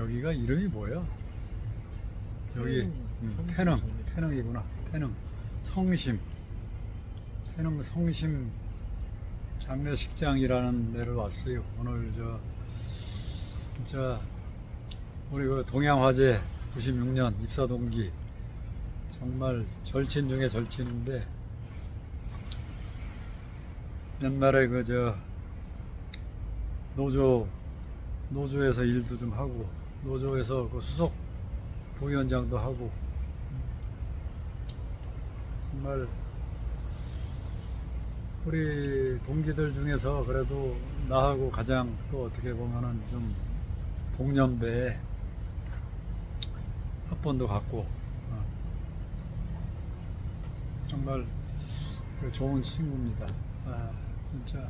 여기가 이름이 뭐야? 여기 태릉, 음, 태릉. 태릉이구나. 태릉. 성심. 태릉 성심 장례식장이라는 데를 왔어요. 오늘 저 진짜 우리 그 동양화재 96년 입사 동기. 정말 절친 중에 절친인데 옛날에 그 저 노조 노조에서 일도 좀 하고 노조에서 그 수석 부위원장도 하고 정말 우리 동기들 중에서 그래도 나하고 가장 또 어떻게 보면은 좀 동년배에 합본도 같고 어. 정말 그 좋은 친구입니다. 아, 진짜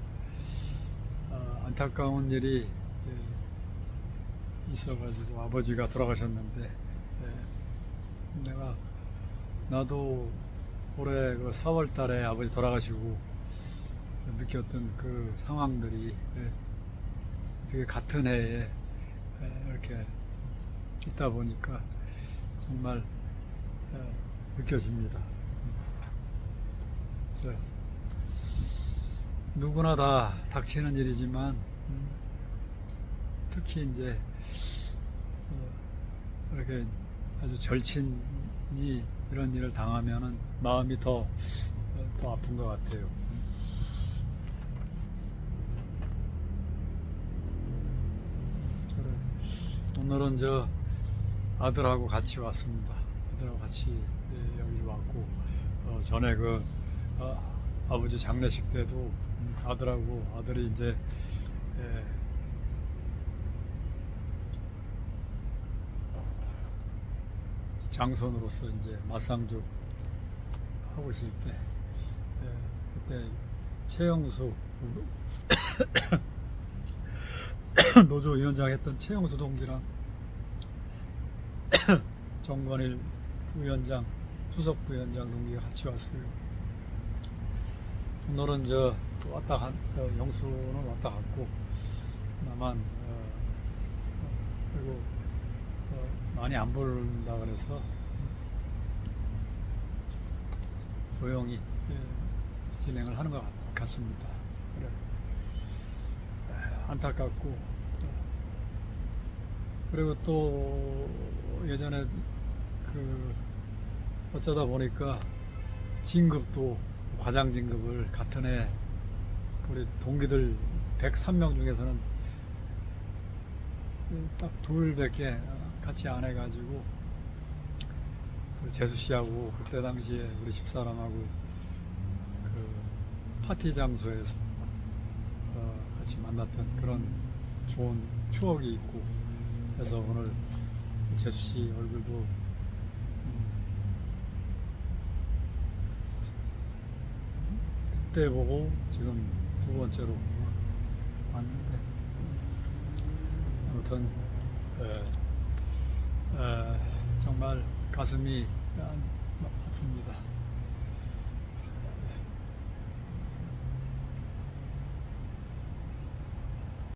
아, 안타까운 일이 예, 있어가지고 아버지가 돌아가셨는데 예, 내가 나도 올해 그 4월 달에 아버지 돌아가시고 느꼈던 그 상황들이 예, 되게 같은 해에 예, 이렇게 있다 보니까 정말 예, 느껴집니다. 자, 누구나 다 닥치는 일이지만 음, 특히 이제 어, 이렇게 아주 절친이 이런 일을 당하면은 마음이 더, 어, 더 아픈 것 같아요. 오늘은 저 아들하고 같이 왔습니다. 아들하고 같이 예, 여기 왔고 어, 전에 그 어, 아버지 장례식 때도 음, 아들하고 아들이 이제 예, 장손으로서 이제 맞상주 하고 있을 때 예, 그때 최영수 노조 위원장 했던 최영수 동기랑 정관일 부위원장 수석 부위원장 동기가 같이 왔어요. 오늘은 저 왔다 간 어, 영수는 왔다 갔고 나만 어, 어, 그리고 어, 많이 안 부른다 그래서 조용히 예, 진행을 하는 것 같- 같습니다. 안타깝고 어, 그리고 또 예전에 그 어쩌다 보니까 진급도 과장 진급을 같은 해 우리 동기들 103명 중에서는 딱 둘밖에 같이 안 해가지고 그 재수 씨하고 그때 당시에 우리 집사람하고 그 파티 장소에서 어, 같이 만났던 그런 좋은 추억이 있고 그래서 오늘 재수 씨 얼굴도 음, 그때 보고 지금 두 번째로 왔는데 아무튼 에, 에, 정말 가슴이 아- 아픕니다.